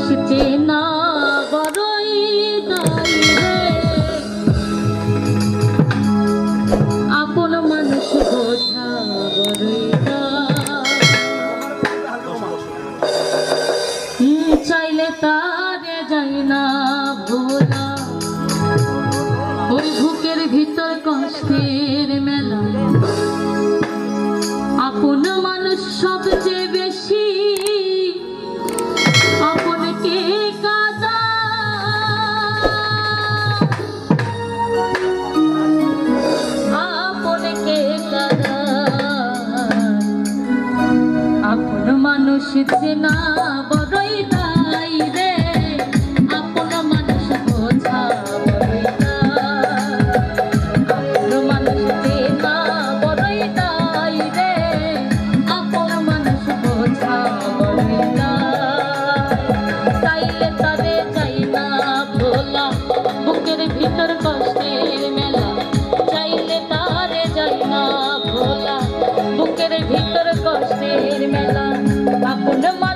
মানুষ চেনা চাইলে তারে যাই ভোলা। ওই বুকের ভিতর কষ্টের মে তৃষ্ণা বড়ই তাই রে। আপন মানুষ বোঝা বড়ই আপন মানুষ চেনা বড়ই তাই রে। আপন মানুষ বোঝা বড়ই তাইলে তারে যাই না ভোলা, বুকের ভিতর কষ্টের মেলা। চাইলে তারে যাই না ভোলা, বুকের ভিতর কষ্টের মেলা। da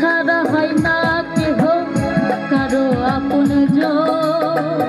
ছাড়া হয় না কেহ কারও আপন জোর।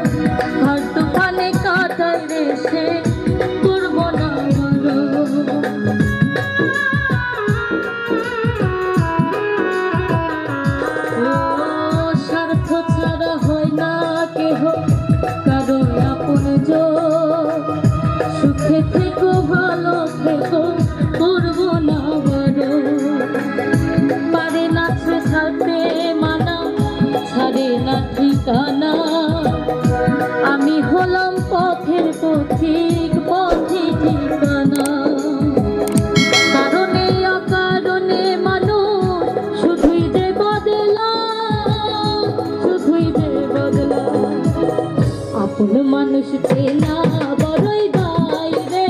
আপন মানুষ চেনা বড়ই গাইবে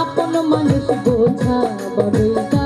আপন মানুষ বোঝা বড়ই গাই